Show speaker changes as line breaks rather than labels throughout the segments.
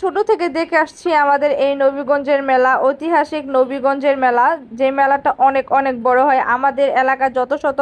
ছোট থেকে দেখে আসছি আমাদের এই নবীগঞ্জের মেলা, ঐতিহাসিক নবীগঞ্জের মেলা, যে মেলাটা অনেক অনেক বড় হয়। আমাদের এলাকার যত শত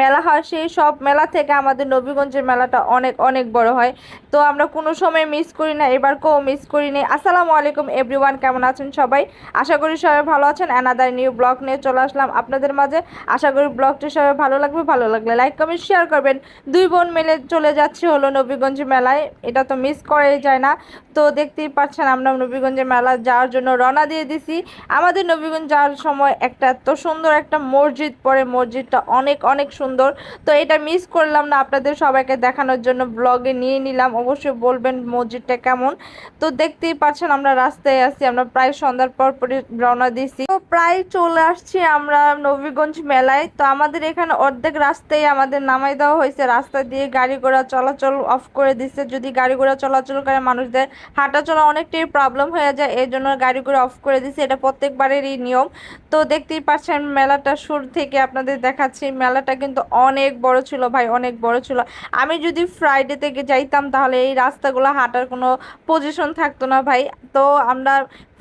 মেলা হয়, সেই সব মেলা থেকে আমাদের নবীগঞ্জের মেলাটা অনেক অনেক বড় হয়। তো আমরা কোনো সময় মিস করি না, এবার কেউ মিস করিনি আসসালামু আলাইকুম এভরিওয়ান কেমন আছেন সবাই? আশা করি সবাই ভালো আছেন। অ্যানাদার নিউ ব্লগ নিয়ে চলে আসলাম আপনাদের মাঝে। আশা করি ব্লগটি সবাই ভালো লাগবে, ভালো লাগলে লাইক কমেন্ট শেয়ার করবেন। দুই বোন মিলে চলে যাচ্ছে হলো নবীগঞ্জ মেলায়। এটা তো মিস করাই যায় না। তো দেখতেই পাচ্ছেন, আমরা নবীগঞ্জের মেলা যাওয়ার জন্য রওনা দিয়ে দিছি। আমাদের নবীগঞ্জ যাওয়ার সময় একটা এত সুন্দর একটা মসজিদ পড়ে, মসজিদটা অনেক অনেক সুন্দর। তো এটা মিস করলাম না, আপনাদের সবাইকে দেখানোর জন্য ব্লগে নিয়ে নিলাম। অবশ্যই বলবেন মসজিদটা কেমন। তো দেখতেই পাচ্ছেন, আমরা রাস্তায় আছি, আমরা প্রায় সন্ধ্যার পর পরে রওনা দিছি। তো প্রায় চলে আসছি আমরা নবীগঞ্জ মেলায়। তো আমাদের এখানে অর্ধেক রাস্তায় আমাদের নামাই দেওয়া হয়েছে। রাস্তা দিয়ে গাড়ি ঘোড়া চলাচল অফ করে দিচ্ছে যদি গাড়ি ঘোড়া চলাচল করে, মানুষদের হাঁটা চলা অনেকটাই প্রবলেম হয়ে যায় এই জন্য গাড়ি ঘোড়া অফ করে দিচ্ছে এটা প্রত্যেকবারেরই নিয়ম। তো দেখতেই পাচ্ছেন মেলাটা শুরু থেকে আপনাদের দেখাচ্ছি, মেলাটা কিন্তু অনেক বড় ছিল ভাই, অনেক বড় ছিল। আমি যদি ফ্রাইডে থেকে যাইতাম তাহলে এই রাস্তাগুলো হাঁটার কোনো পজিশন থাকতো না ভাই। তো আমরা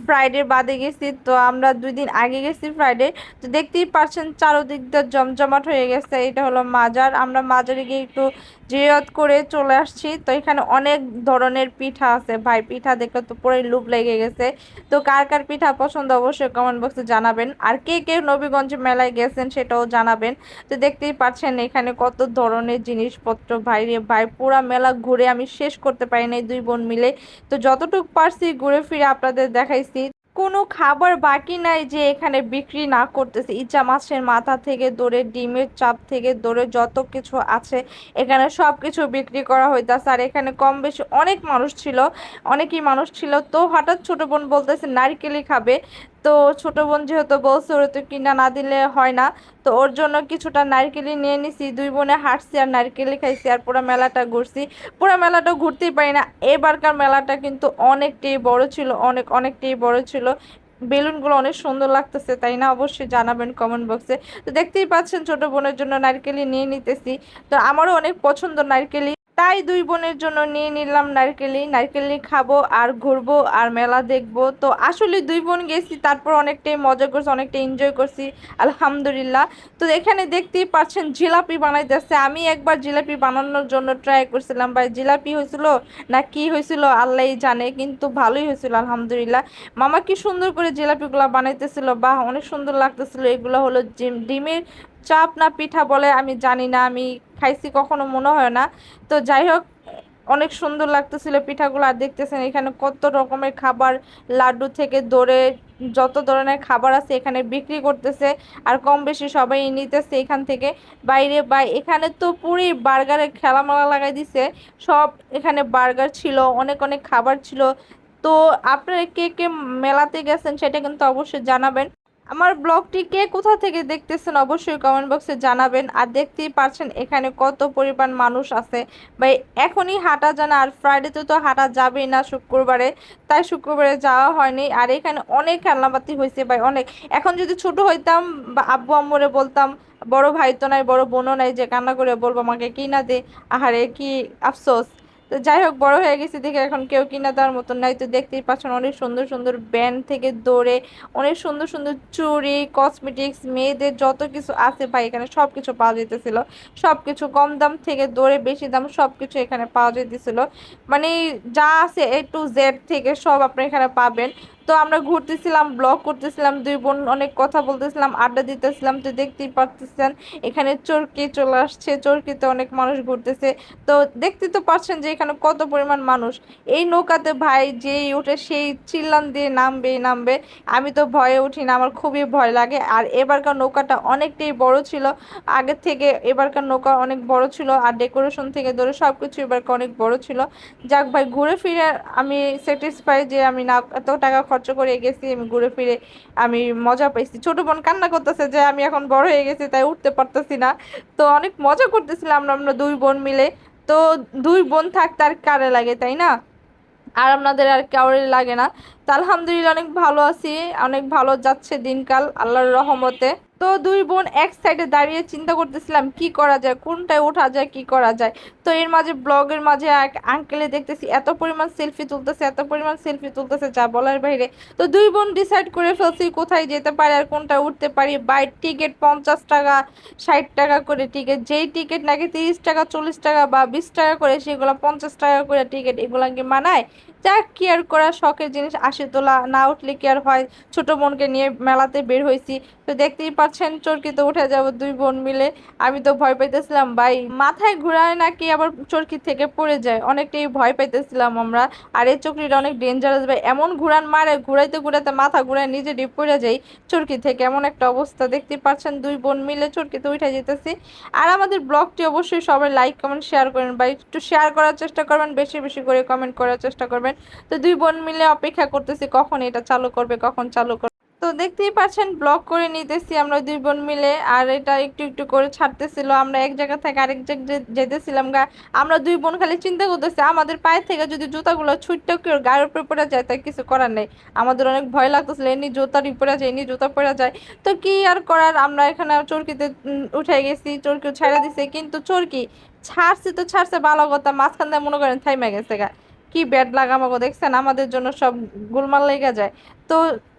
ফ্রাইডে বাদে গেছি, তো আমরা দুই দিন আগে গেছি ফ্রাইডে তো দেখতেই পাচ্ছেন চারোদিকটা জমজমাট হয়ে গেছে, এটা হলো মাজার। আমরা মাজারে গিয়ে একটু জিয়াত করে চলে আসছি। তো এখানে অনেক ধরনের পিঠা আছে ভাই, পিঠা দেখলে তো পুরোই লুপ লেগে গেছে। তো কার কার পিঠা পছন্দ অবশ্যই কমেন্ট বক্সে জানাবেন। আর কে কে নবীগঞ্জ মেলায় গেছেন সেটাও জানাবেন। তো দেখতেই পাচ্ছেন এখানে কত ধরনের জিনিসপত্র। ভাই রে ভাই, পুরা মেলা ঘুরে আমি শেষ করতে পারি নাই দুই বোন মিলে। তো যতটুকু পারছি ঘুরে ফিরে আপনাদের দেখাইছি। কোনো খাবার বাকি নাই যে এখানে বিক্রি না করতেছে। ইচ্ছা মাছের মাথা থেকে দৌড়ে, ডিমের চাপ থেকে দৌড়ে যত কিছু আছে, এখানে সব কিছু বিক্রি করা হইতাছে। আর এখানে কম বেশি অনেক মানুষ ছিল, অনেকই মানুষ ছিল। তো হঠাৎ ছোটো বোন বলতেছে, নারকেলই খাবে। তো ছোট বোন যেহেতু বলছে ওরা তো কিনা না দিলে হয় না, তো ওর জন্য কিছুটা নারকেলই নিয়ে নিছি। দুই বোনে হাঁটছি আর নারকেলই খাইছি আর পুরো মেলাটা ঘুরছি। পুরো মেলাটা ঘুরতেই পারি না, এবারকার মেলাটা কিন্তু অনেকটাই বড় ছিল, অনেক, অনেকটাই বড় ছিল। বেলুনগুলো অনেক সুন্দর লাগতেছে, তাই না? অবশ্যই জানাবেন কমেন্ট বক্সে তো দেখতেই পাচ্ছেন ছোট বোনের জন্য নারকেলই নিয়ে নিতেছি। তো আমারও অনেক পছন্দ নারকেলই। তাই দুই বোনের জন্য নিয়ে নিলাম নারকেলি নারকেলি খাব আর ঘুরবো আর মেলা দেখব। তো আসলে দুই বোন গেছি, তারপর অনেকটাই মজা করছি, অনেকটাই এনজয় করছি, আলহামদুলিল্লাহ। তো এখানে দেখতেই পাচ্ছেন জিলাপি বানাইতেছে। আমি একবার জিলাপি বানানোর জন্য ট্রাই করছিলাম, ভাই। জিলাপি হয়েছিল না কি হয়েছিল আল্লাহ জানে, কিন্তু ভালোই হয়েছিল, আলহামদুলিল্লাহ। মামা কি সুন্দর করে জিলাপিগুলো বানাইতেছিল, বাহ, অনেক সুন্দর লাগতেছিল। এগুলো হলো ডিমের চাপ না পিঠা বলে আমি জানি না, আমি খাইছি কখনো মনে হয় না। তো যাই হোক, অনেক সুন্দর লাগতেছিল পিঠাগুলো আর দেখতেছেন এখানে কত রকমের খাবার, লাড্ডু থেকে দৌড়ে যত ধরনের খাবার আছে এখানে বিক্রি করতেছে আর কম বেশি সবাই নিতেছে এখান থেকে। বাইরে বাই এখানে তো পুরি বার্গারের খেলামেলা লাগাই দিছে, সব এখানে বার্গার ছিল, অনেক অনেক খাবার ছিল। তো আপনারা কে কে মেলাতে গেছেন সেটা কিন্তু অবশ্যই জানাবেন। আমার ব্লগটি কে কোথা থেকে দেখতেছেন অবশ্যই কমেন্ট বক্সে জানাবেন। আর দেখতেই পারছেন এখানে কত পরিমাণ মানুষ আছে। ভাই, এখনই হাঁটা জানা, আর ফ্রাইডেতে তো হাঁটা যাবেই না শুক্রবারে। তাই শুক্রবারে যাওয়া হয়নি। আর এখানে অনেক খেলনাপাতি হয়েছে ভাই, অনেক। এখন যদি ছোট হইতাম, বা আব্বু আম্মুরে বলতাম, বড় ভাই তো নাই, বড় বোনও নাই, যে কান্না করে বলব, আমাকে কি না দে। আহারে, কি আফসোস। তো যাই হোক, বড় হয়ে গেছি দেখে এখন কেউ কিনা দেওয়ার মতন নাই। তো দেখতেই পাচ্ছেন অনেক সুন্দর সুন্দর ব্যান্ড থেকে দৌড়ে, অনেক সুন্দর সুন্দর চুড়ি কসমেটিক্স মেয়েদের যত কিছু আছে ভাই এখানে সব কিছু পাওয়া যেতেছিল সব কিছু কম দাম থেকে দৌড়ে বেশি দাম সব কিছু এখানে পাওয়া যেতেছিল মানে যা আছে এ টু জেড থেকে সব আপনি এখানে পাবেন। তো আমরা ঘুরতেছিলাম ব্লগ করতেছিলাম, দুই বোন অনেক কথা বলতেছিলাম, আড্ডা দিতেছিলাম, তো দেখতেই পারতেছেন, এখানে চরকি চলে আসছে, চরকিতে অনেক মানুষ ঘুরতেছে। তো দেখতে তো পাচ্ছেন যে এখানে কত পরিমাণ মানুষ। এই নৌকাতে ভাই যেই উঠে সেই চিল্লান দিয়ে নামবে নামবে। আমি তো ভয়ে উঠি না, আমার খুবই ভয় লাগে। আর এবারকার নৌকাটা অনেকটাই বড় ছিল। আগের থেকে এবারকার নৌকা অনেক বড় ছিল আর ডেকোরেশন থেকে ধরে সব কিছু এবারকার অনেক বড় ছিল। যাক ভাই, ঘুরে ফিরে আমি স্যাটিসফাই যে আমি না এত টাকা খরচ করে গেছি, আমি ঘুরে ফিরে আমি মজা পাইছি। ছোট বোন কান্না করতেছে যে আমি এখন বড় হয়ে গেছি, তাই উঠতে পারতেছি না। তো অনেক মজা করতেছিলাম আমরা দুই বোন মিলে। তো দুই বোন থাকতে আর কারে লাগে, তাই না? আর আপনাদের আর কাউরে লাগে না। তা আলহামদুলিল্লাহ অনেক ভালো আছি, অনেক ভালো যাচ্ছে দিনকাল, আল্লাহর রহমতে। তো দুই বোন এক সাইডে দাঁড়িয়ে চিন্তা করতেছিলাম, কি করা যায়, কোনটায় ওঠা যায়, কি করা যায়। তো এর মাঝে, ব্লগের মাঝে এক আঙ্কেলে দেখতেছি, এত পরিমাণ সেলফি তুলতেছে, এত পরিমাণ সেলফি তুলতেছে, যা বলার বাইরে। তো দুই বোন ডিসাইড করে ফেলছি কোথায় যেতে পারে আর কোনটা উঠতে পারি। বাই টিকিট পঞ্চাশ টাকা, ষাট টাকা করে টিকিট যেই টিকিট নাকি তিরিশ টাকা, চল্লিশ টাকা বা বিশ টাকা করে, সেগুলো পঞ্চাশ টাকা করে টিকিট এগুলো কি মানায়। যা কি আর করা শখের জিনিস আসে তোলা, না উঠলে কি আর হয়? ছোট বোনকে নিয়ে মেলাতে বের হয়েছি। তো দেখতেই পাচ্ছেন, চরকিতে উঠে যাব দুই বোন মিলে। আমি তো ভয় পাইতেছিলাম, ভাই, মাথায় ঘুরায় নাকি আবার চরকি থেকে পড়ে যায়? অনেকটাই ভয় পাইতেছিলাম আমরা। আর এই চকরিটা অনেক ডেঞ্জারাস ভাই। এমন ঘুরান মারে ঘুরাইতে ঘুরাইতে মাথা ঘুরায় নিজে ডিপ পড়ে যাই। চরকি থেকে এমন একটা অবস্থা, দেখতেই পাচ্ছেন, দুই বোন মিলে চরকিতে উঠে যেতেছি। আর আমাদের ব্লগটি অবশ্যই সবাই লাইক কমেন্ট শেয়ার করেন বা একটু শেয়ার করার চেষ্টা করবেন, বেশি বেশি করে কমেন্ট করার চেষ্টা করবেন। তো দুই বোন মিলে অপেক্ষা করতেছি, কখন এটা চালু করবে, কখন চালু করবে তো দেখতেই পাচ্ছেন ব্লক করে নিতেছি আমরা দুই বোন মিলে, আর এটা একটু একটু করে ছাড়তেছিল। আমরা এক জায়গা থেকে আরেক জায়গায় যেতেছিলাম গা, আমরা দুই বোন খালি চিন্তা করতেছি, আমাদের পায়ে থেকে যদি জুতাগুলো ছুটতে কেউ গায়ের উপরে পড়ে যায় তাই কিছু করার নেই। আমাদের অনেক ভয় লাগতেছিল, এমনি জুতার পড়ে যায়, এমনি জুতা পড়ে যায়। তো কি আর করার, আমরা এখানে চরকিতে উঠে গেছি চরকি ছেড়ে দিছে, কিন্তু চরকি ছাড়ছে তো ছাড়ছে ভালো কথা, মাঝখান দিয়ে মনে করেন থাইমা গেছে গা। কি ব্যাড লাগামাগো দেখছেন? আমাদের জন্য সব গোলমাল লেগে যায়। তো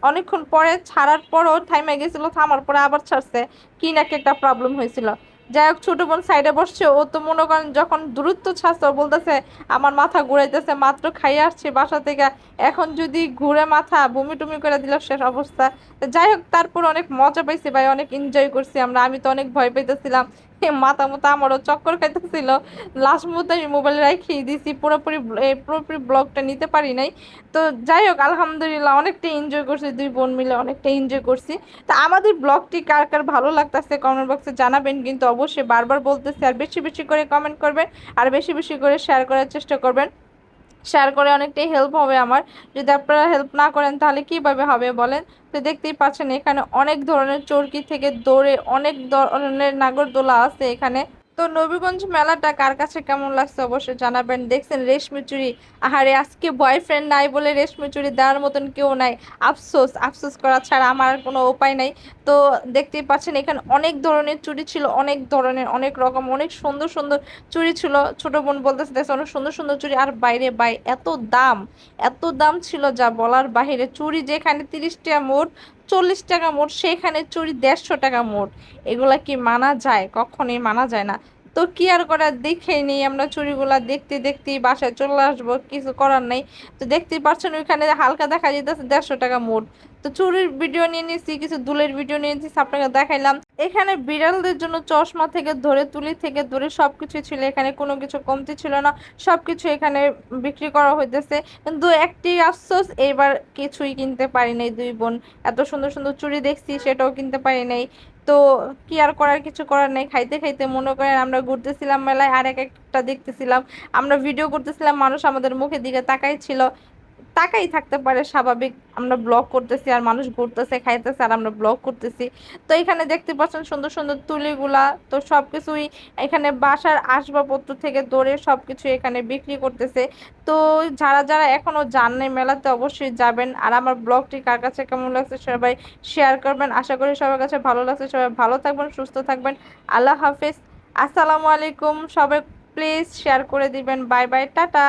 অনেকক্ষণ পরে ছাড়ার পরও থাইমে গেছিল, থামার পরে আবার ছাড়ছে। কি নাকি একটা প্রবলেম হয়েছিল। যাই হোক, ছোটো বোন সাইডে বসছে। ও তো মনে করেন যখন দূরত্ব ছাড়ছে বলতেছে, আমার মাথা ঘুরাইতেছে, মাত্র খাইয়ে আসছে বাসা থেকে। এখন যদি ঘুরে মাথা বমি টুমি করে দিল শেষ অবস্থা। যাই হোক, তারপর অনেক মজা পাইছি ভাই, অনেক এনজয় করছি আমরা। আমি তো অনেক ভয় পাইতেছিলাম মাথা মতো আমারও চক্কর খাইতেছিল। লাস্ট মুহূর্তে আমি মোবাইল রাখিয়ে দিছি, পুরোপুরি পুরোপুরি ব্লগটা নিতে পারি নাই। তো যাই হোক, আলহামদুলিল্লাহ অনেকটা এনজয় করছি, দুই বোন মিলে অনেকটা এনজয় করছি। তা আমাদের ব্লগটি কার কার ভালো লাগতেছে কমেন্ট বক্সে জানাবেন, কিন্তু অবশ্যই বারবার বলতেছে, আর বেশি বেশি করে কমেন্ট করবেন, আর বেশি বেশি করে শেয়ার করার চেষ্টা করবেন। শেয়ার করে অনেকটাই হেল্প হবে আমার। যদি আপনারা হেল্প না করেন, তাহলে কীভাবে হবে বলেন? তো দেখতেই পাচ্ছেন এখানে অনেক ধরনের চরকি থেকে দৌড়ে অনেক ধরনের নাগরদোলা আছে এখানে। তো নবীগঞ্জ মেলাটা কার কাছে কেমন লাগছে অবশ্যই জানাবেন। দেখছেন রেশমি চুরি। আহারে, আজকে বয়ফ্রেন্ড নাই বলে রেশমি চুরি দেওয়ার মতন কেউ নাই। আফসোস আফসোস করা ছাড়া আমার কোনো উপায় নাই। তো দেখতেই পাচ্ছেন এখানে অনেক ধরনের চুরি ছিল, অনেক ধরনের, অনেক রকম, অনেক সুন্দর সুন্দর চুরি ছিল। ছোট বোন বলতেছে দেখছে অনেক সুন্দর সুন্দর চুরি, আর বাইরে বাই এত দাম এত দাম ছিল যা বলার বাহিরে। চুরি যেখানে তিরিশ টাকা মোট চল্লিশ টাকা মোট, সেখানে চুরি দেড়শো টাকা মোট। এগুলা কি মানা যায়? কখনই মানা যায় না। তো কি আর করার দেখে নেই। আমরা চুরিগুলা দেখতে দেখতেই বাসায় চলে আসব, কিছু করার নেই। তো দেখতেই পাচ্ছেন ওইখানে হালকা দেখা যেতেছে দেড়শো টাকা মোট। তো চুরির ভিডিও নিয়ে নিয়েছি কিছু দুলের ভিডিও নিয়ে নিয়েছি আপনাকে দেখাইলাম। এখানে বিড়ালদের জন্য চশমা থেকে ধরে, তুলি থেকে ধরে সব কিছু ছিল। এখানে কোনো কিছু কমতি ছিল না। সব কিছু এখানে বিক্রি করা হইতেছে। কিন্তু একটি আফসোস, এবার কিছুই কিনতে পারি নাই দুই বোন। এত সুন্দর সুন্দর চুরি দেখছি, সেটাও কিনতে পারি নাই। তো কি আর করার? কিছু করার নেই। খাইতে খাইতে মনে করেন আমরা ঘুরতেছিলাম মেলায়, আর এক একটা দেখতেছিলাম। আমরা ভিডিও করতেছিলাম, মানুষ আমাদের মুখের দিকে তাকাই ছিল তাকাই থাকতে পারে, স্বাভাবিক আমরা ব্লগ করতেছি, আর মানুষ ঘুরতেছে, খাইতেছে, আর আমরা ব্লগ করতেছি। তো এখানে দেখতে পাচ্ছেন সুন্দর সুন্দর তুলিগুলা, তো সব কিছুই এখানে বাসার আসবাবপত্র থেকে দৌড়ে সব কিছু এখানে বিক্রি করতেছে। তো যারা যারা এখনও যান নাই মেলাতে অবশ্যই যাবেন। আর আমার ব্লগটি কার কাছে কেমন লাগছে সবাই শেয়ার করবেন। আশা করি সবার কাছে ভালো লাগছে। সবাই ভালো থাকবেন, সুস্থ থাকবেন। আল্লাহ হাফিজ। আসসালামু আলাইকুম। সবাই প্লিজ শেয়ার করে দিবেন। Bye bye tata.